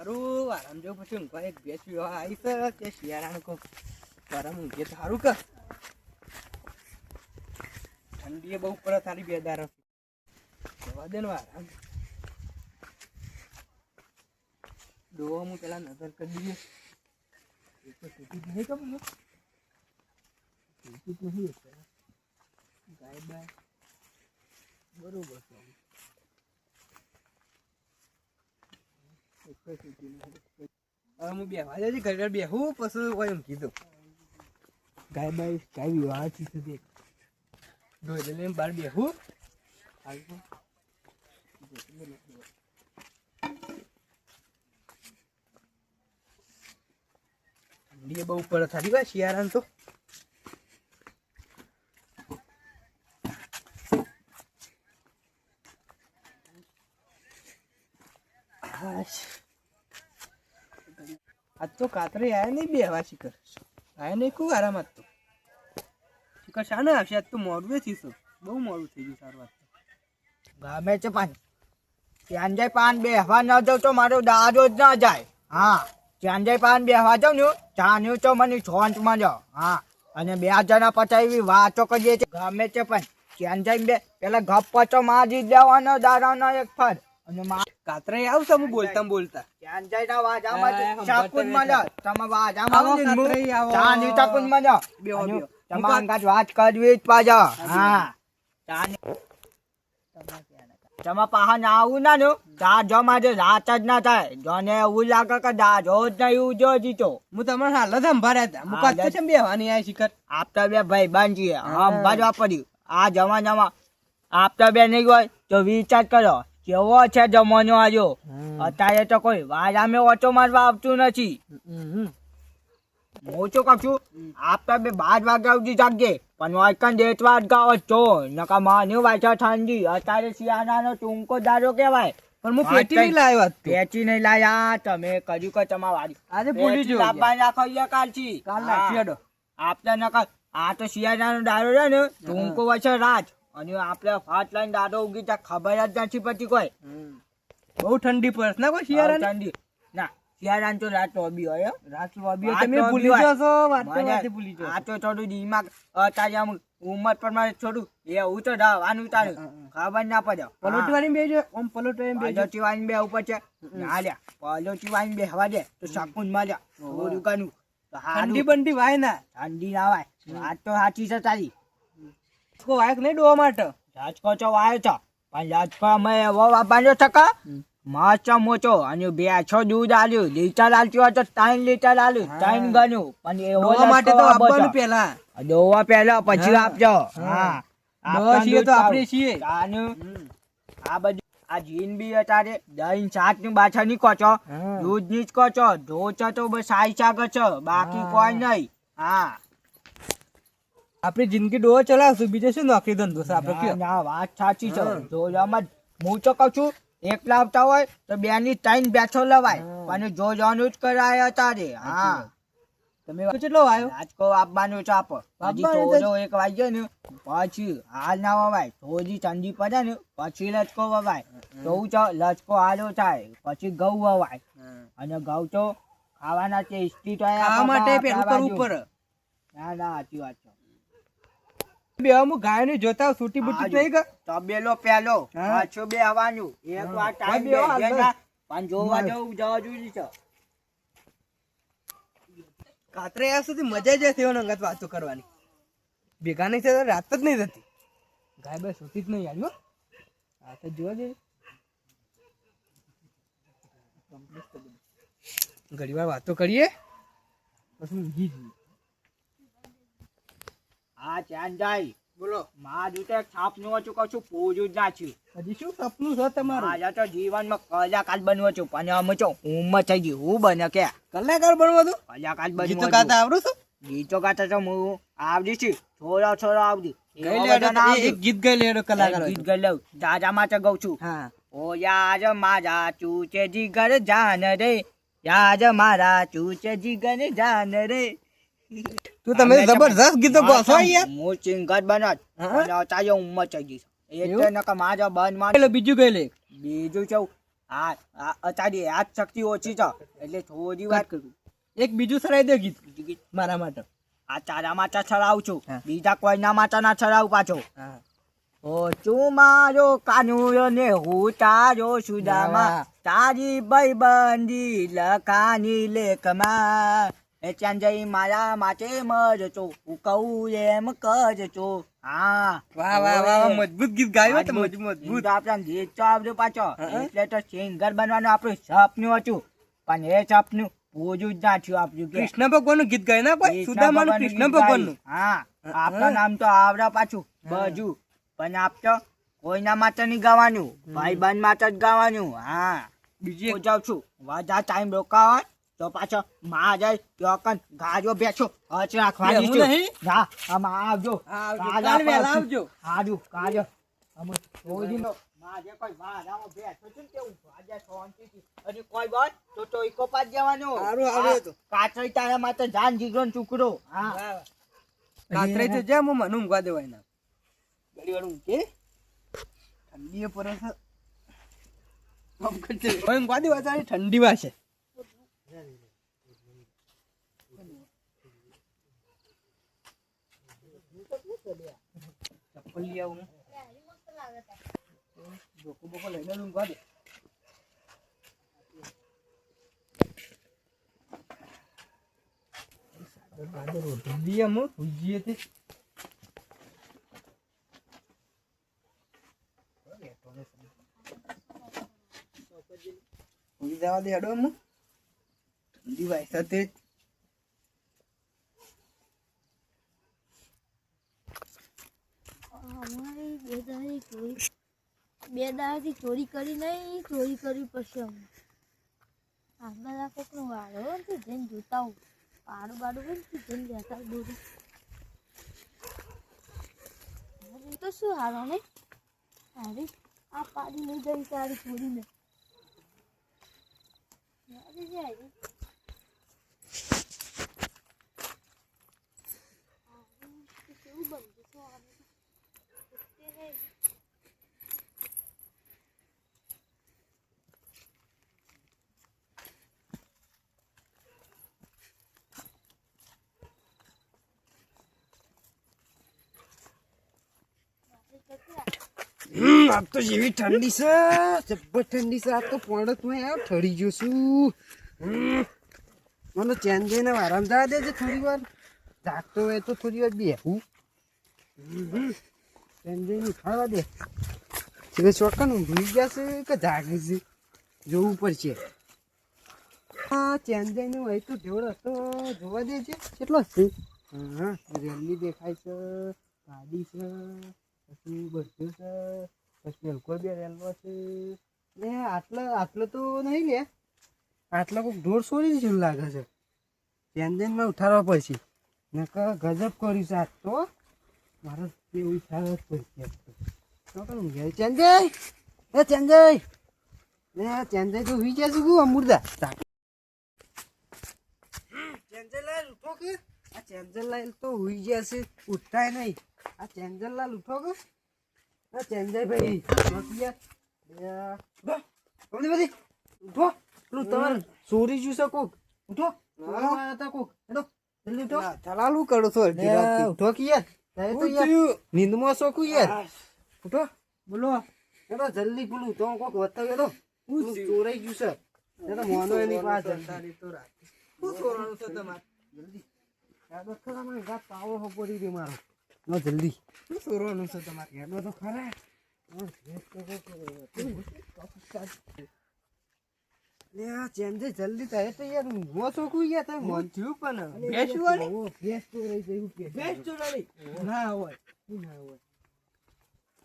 સારું આરામ જો પછી ઊંઘવા એક ભેંસ વિવાહ આવી છે તે શિયાળાનું કહું ગરમ ઊંઘે તો સારું કર. ઠંડીએ બહુ પડે તારી બે દારો. જવા દે ને આરામ ડોહો હું પેલા નજર કરી દઈએ. એ તો સુધી નહીં ખબર? જ નહીં ગાય બાય બરોબર એક જ તૂટી નહીં. હવે હું બેહવા જજે ઘરે બેહું, પછી કોઈ એમ કીધું. ગાય બાય ગાય સુધી ધોઈ લઈને બહાર બેહું. આવી બહુ પડે થારી ભાઈ શિયાળાને તો હાશ. આજ તો કાતરે આયા નહીં બે હવા શિખર. આયા નહીં ખૂબ આરામ હતો શિખર શાને આવશે? તો મોડું થઈ છું બહુ મોડું થઈ ગયું સારું વાત. ગામે છે પાન. ત્યાં જાય પાન બે હવા ન જાવ તો મારો દાદો જ ના જાય. હા. ત્યાં જાય પાન બે હવા જાવ ને ત્યાં તો મને છોંચમાં જાવ હા. અને બે જણા પચાવી વાતો કરીએ છીએ. ગમે છે પણ ત્યાં જાય બે, પેલા ગપ પચો મારી દેવાનો દાડાનો એક ફર. અને કાતરે આવશે હું બોલતા બોલતા. ત્યાં જાય ના વાજામાં એ, હમ, ચાકુનમાં તમે વાજામાં આવો આવો ને કાતરે આવો. ચાની ચાકુનમાં જાવ બેહો, બેહો. તમારા અંગાત વાત કરવી જ પાછો. હા. ચાની તમે પાહા ના આવું ના નું તા જો મારે રાત જ ના થાય. જોને એવું લાગે કે દાજો જ નહીં ઉજો જીતો. હું તમને હાલ જ સંભાળ્યા હતા હું કાતરે છે બેહવાની આ શિખર. આપતા બે ભાઈ બાંધીએ હા. આમ બાજવા પડ્યું. આ જમાનામાં આપતા બે નહીં હોય તો વિચાર કરો. કેવો છે જમાનો આજો અત્યારે તો કોઈ વાજામે ઓછો મારવા આવતું નથી. હું શું કહું છું? આપતા બે બાર વાગ્યા સુધી જાગે પણ વાયકન દેત વાગ્યા છો નકા માન્યો વાંચા ઠંડી. અત્યારે શિયાળાનો ટૂંકો દારો કહેવાય. પણ હું પેટી નહીં? લાવ્યો પેટી નહીં લાયા. તમે કર્યું કે તમારા વાડી? આજે ભૂલી જો લાવવા રાખો અહીંયા કાલથી. કાલ નાખી. આપતા નકા આ તો શિયાળાનો દારો છે ને ટૂંકો વચ્ચે રાત. અને આપણે ફાટ લઈને દાદો ઉગી ત્યાં ખબર જ નથી પછી કોઈ. બહુ ઠંડી પડે ના કોઈ શિયાળા ઠંડી. ના શિયાળાની તો રાત ઓબી હોય રાત વાબ્યો તમે ભૂલી જશો વાતે મને ભૂલી જશો. આ તો થોડું દિમાગ અત્યારે આમ ઉંમર પર મારે થોડું એવું તો તારું. ખબર ના પડે. પલોટવાની બેજો ઓમ પલોટવાની બેજો પલોટી વાઈને બે ઉપર છે. ના લ્યા બે હવા દે તો શકુનમાં લ્યા. થોડું કનું તો હારું. ઠંડી બંડી વાય ના. ઠંડી ના વાય. વાત તો સાચી છે તારી. કો વાયક નહીં ડોવા માટે. રાજકો છો વાયો છો. પણ રાજકો અમે એવો વાપરનો છે કે મોટો અને બે છો દૂધ આલ્યું. લીટર આલતી તો ત્રણ લીટર આલ્યું. ત્રણ ગણ્યું પણ એવો માટે તો આપવાનું છો. પેલા દોવા પહેલા પછી. આપજો. હા. છીએ તો આપણે છીએ. આ બધું આ જીન બી અત્યારે દહીં શાકની બાછા ની કોચો દૂધની જ કોચો ધોચો તો બસ આઈ શાક છે. બાકી કોઈ નહીં. હા. આપણી જિંદગી ડોહો ચલાવશું. બીજો શું નોકરી ધંધો છે? આપણે કયો? ના વાત સાચી છે. જો આમાં હું તો કહું છું એક લાવતા હોય તો બે ની ટાઈમ બેઠો લવાય. અને જો જવાનું જ કરાય અત્યારે. હા. તમે કેટલો આવ્યો આજકો આપવાનું છે આપો. હજી? જો. એક વાગ્યો ને પછી હાલ ના વવાય. થોડી ઠંડી પડે ને પછી લચકો વવાય. જોઉં લચકો હાલો થાય પછી ઘઉં વવાય. અને ઘઉં તો ખાવાના ટેસ્ટી તો આ માટે પેલું ના ના સાચી વાત છે. બે હું ગાય ને જોતા સૂટી બૂટી થઈ ગઈ? તબેલો પેલો. પાછો બે આવવાનું. એક. વાર ટાઈમ બે પણ જોવા જવું જવા જોઈએ છે. કાતરે આ સુધી મજા જ થયો ને અંગત વાતો કરવાની. ભેગા નહીં થતા રાત જ નહીં થતી. ગાય બે સુતી જ નહીં આવ્યો આ તો જોવા જઈએ. ઘડી વાર વાતો કરીએ. પછી ઊંઘી જઈએ હા ચાંદાઈ બોલો. માં જૂતે છાપનું હતું કશું છું પૂરું જ નાખ્યું હજી શું સપનું છે તમારું? આજે તો જીવનમાં કલાકાર બનવો છું પણ અમે તો ઉંમર થઈ ગઈ હું બને કે? કલાકાર બનવો તું? કલાકાર ગીતો ગાતા આવડું છું? ગીતો ગાતા તો હું આવડી છું થોડા થોડા આવડી. એક ગીત ગઈ લેડો કલાકાર ગીત ગઈ લઉં દાદા માટે ગાઉં છું. હા. ઓ યાર મારા ચૂચે જીગર જાન રે યાર મારા ચૂચે જીગર જાન રે. તું તમે જબરજસ્ત ગીતો ગો છો યાર હું? સિંગર બનત અને ચાયો થઈ ગઈ એટલે? નકર મારા બંધ માર બીજું કઈ લે? બીજું છે આ અત્યારે યાદ શક્તિ ઓછી છે. એટલે થોડી વાત કરું. એક બીજું સરાઈ દે ગીત. મારા માટે. આ તારા માચા છડાવું છું. બીજા કોઈના માચા ના છડાવું પાછો ઓ તું મારો કાનુયો ને હું તારો સુદામા. તારી ભાઈબંધી લખાની લેખમાં. એ ત્યાં જઈ મારા માટે મરજો હું કહું એમ કરજો. હા. વાહ વાહ વાહ વાહ, મજબૂત ગીત ગાયું તો મજબૂત. મજબૂત. ગીત ગીત તો આવડ્યું પાછો. એટલે તો સિંગર બનવાનું આપણું સપનું હતું. પણ એ સપનું પૂરું જ ના થયું આપણું કૃષ્ણ ભગવાનનું ગીત ગાય ના કોઈ? કૃષ્ણ સુદામાનું ભગવાનનું કૃષ્ણ ભગવાનનું? હા. હા. નામ તો આવડા પાછું બજુ પણ આપ તો કોઈના માટે નહીં ગાવાનું. ભાઈ બંધ માટે જ ગાવાનું. હા. બીજી જાઉં છું. વધારે ટાઈમ રોકાવા. તો પાછો માં જાય યોકન ગાજો બેઠો હચ રાખવા દીજો નહીં? હા આમાં આવજો. આવજો. કાલ આવજો. હાજુ કાજો. અમે કોઈ બેઠો છું ને શાંતિથી અને કોઈ વાત? તો તો ઈકો પાસ જવાનો. તો. કાચરી તારા માટે જાન જીગરો ને ચૂકરો હા. વાહ. તો જેમ હું મને ઊંઘવા દેવાય ના ઘડી વાર ઊંઘે? ઠંડી એ છે. ઊંઘવા ઠંડી વાશે. ચપ્પલ આવું જોકો બોકો લઈને ઊંઘવા દે બાદર રોટી જવા દે હેડો અમુ. સાથે અમારી બે દાડાની ચોરી બે ચોરી કરી નહીં, ચોરી કરવી પડશે અમે આ બધા વાળો જઈને જોતા હું પાડું બાડું હોય ને જઈને લેતા દોરું. તો શું હારો ને અરે, આ પાડી લઈ જઈ તારી ચોરીને. જાય. આનું તો? જેવી ઠંડી છે, જબ્બર ઠંડી છે, આપ તો પોણો યાર ઠરી ગયો છું મને ચેન જઈને આરામ જવા દેજે થોડી વાર જાગતો હોય તો થોડી વાર બેહું હમ, ખાવા દે. એટલે ચોકન ઊંઘી ગયા છે કે જાગે છે? જોવું પડશે. હા ચેન્જઈનું જઈને હોય તો ઢેવડો તો જોવા દે છે. કેટલો છે? હા રેલી દેખાય છે ગાડી છે પછી બધું છે પછી હલકો બે રેલવો છે. ને આટલો આટલો તો નહીં લે. આટલો કોઈક ઢોર છોડી જેવું લાગે છે. ચેન્જઈનમાં ઉઠાડવા પડશે. નકર ગજબ કર્યું છે આજ તો. મારે એવું જ તો. તો કણ ઊંઘે ચેન્જય એ ચેન્જય ને ચેન્જય તો હુઈ છે ગુ અમૃતા ચેન્જલાલ ઉઠો કે? આ ચેન્જલાલ તો હુઈ છે. ઉઠતાય નહીં. આ ચેન્જલાલ ઉઠો કે? આ ચેન્જય ભાઈ નોકિયા બધી ઉઠો. પેલું તમારે ચોરી જ્યું શકો ઉઠો. ઉઠો. કરો છો ઉઠો કે તારે તો હું યાર થયું? નીંદમાં શોખું યાર. ઉઠો બોલો. હેડો જલ્દી પેલું તો કોક હેડો પેલું થયું? ચોરાઈ ગયું છે. હેડો મોનો એની પાસે. તો રાત. શું ચોરવાનું છે તમારે? જલ્દી. હેડો ખરા મને ગાત પાવો હો પડી રહ્યો મારો. નો જલ્દી. શું છે તમારે? તો ખરા. હા, તો લે ચેન્જે જલ્દી થાય તો યાર શોખું યાર તમે મન થયું પણ. વાળી? ઓ, તો રહી એવું કે ભેંસ ચોરાણી? ના હોય ના હોય.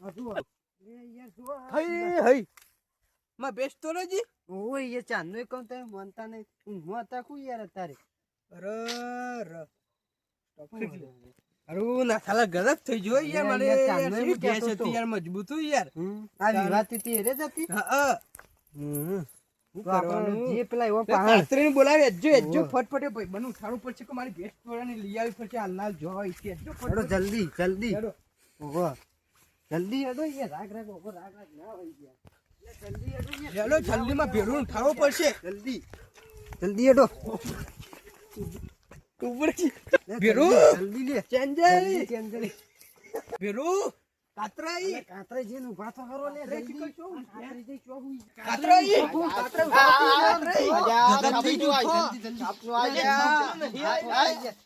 આ જુઓ. યાર જુઓ હઈ હઈ. માં ભેંસ ચોરાજી ઓય એ ચાંદનો કહું તમે માનતા નહીં. હું હતા કુ યાર અત્યારે. અરે ર. અરે ના સાલા ગલત થઈ ગયો યાર મારે યાર, હતી મજબૂત યાર. આ વિવાદથી તે રે જતી હા, હા. હમ. જે પેલા એવો તે બોલાવી એજો એજો ફટફટે ભાઈ બનવું ઉઠાડવું પડશે કે મારી ભેંસ ચોરાની લઈ આવી પડશે? હાલ ના જોઈ છે એજો ફટફટ જલ્દી જલ્દી. ઓહો. જલ્દી હેડો યાર રાગ રાગ ઓહો રાગ રાગ ના હોય યાર હેલો જલ્દીમાં ભેરું ઉઠાવવું પડશે. જલ્દી. જલ્દી હેડો. ઉપર ભેરું! જલ્દી લે. ચેન્જય જલ્દી ભેરું! કાતરાઈ? કાતરાઈ જઈને ઊભા તો કરો લે જલ્દી. કાતરાઈ? કાતરાઈ અલ્યા, જલ્દી સાપનું આ. જલ્દી,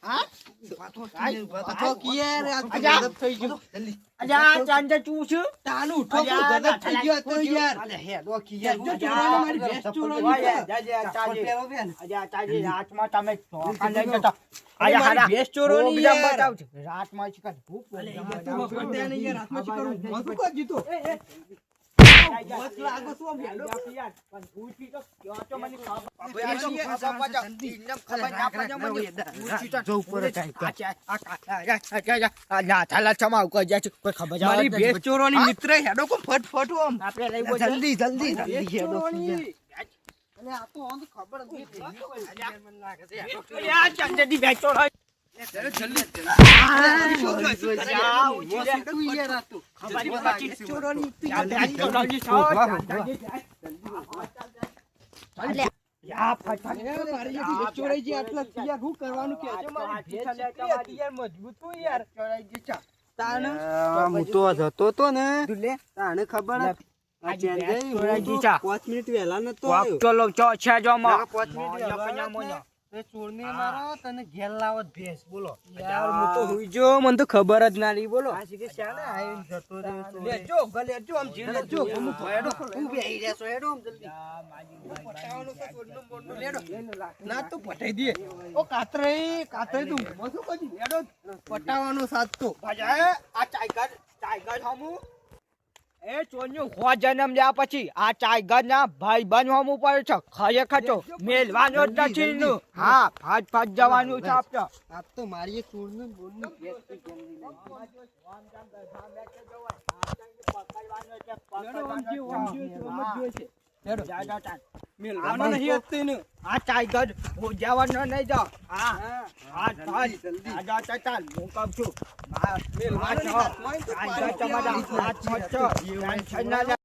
આ સાપનું આય. પાછો કીએ રે આ અલ્યા. ગજબ થઈ ગયો અલ્યા, ચાંદે ચૂ છું? તાનું ઉઠો અલ્યા, થઈ ગયો તો યાર અલે હેડો કી યાર. જો ચોરાનો મારી ભેંસ ચોરાનો ઓય, છે. જા, જા, ચાંદે. પહેરો બેન. અલ્યા, ચાંદે, રાતમાં તમે ચોખા લઈ જતા. અરે હારા. ભેંસ ચોરોની યાર. બતાવજો. રાતમાં શીખર. હું અલે યાર, તું શું કરું? મોઢું કોણ જીતો? મિત્ર હેડો કોમ ફટ ફટ આમ આપણે લઈ બોલ છે. જલ્દી જલ્દી જલ્દી હેડો ખબર તું હું જતો ને. તાને ખબર. પાંચ મિનિટ વહેલા નતો ચલો લો ચો છે જો પાંચ મિનિટ મોંયો વહેલો કન્યા આવ્યો મોંયો. ને, તો ચોરને મારો તને ઘેર લાવત ભેંસ બોલો. યાર હું તો હુઈ જો મને તો ખબર જ ના રહી બોલો. આ શીખે શાને આવીને જતો રહ્યો ચોરે. લેજો ગલેજો આમ જીલે જો હું હેડો. હું બેહી રહેશો, હેડો આમ જલ્દી. પટાવાનો તો ચોરનો બોરનો લેડો. ના તો પટાઈ દે. ઓ કાતરે કાતરે તું મથું કરી લેડો પટાવાનો સાથ તો ભાજા, આ ટાઈગર ટાઈગર હમુ એ ચોન્યુ હો જન્મ લ્યા પછી આ ટાઈગર ના ભાઈ બન હમુ પડે છે ખરેખર તો મેલવાનો જ નથી નું હા ફાટ ફાટ જવાનું છે આપતો આપ તો મારી એક ચોરને બોરને ભેંસ તો કેમ નહીં લાવી? લેડો આમ જે આમ જે છે, જ જા, જા, જા. મેલવાનો નહીં હતું એને. આ ટાઈગર હું નહીં જાઉં. હા. હા. ચાલ. આ જા, ચાલ ચાલ. હું કહું છું. મેલવાનો ટાઈગર તમારા આવવાની. હાથમાં ટેન્શન ના.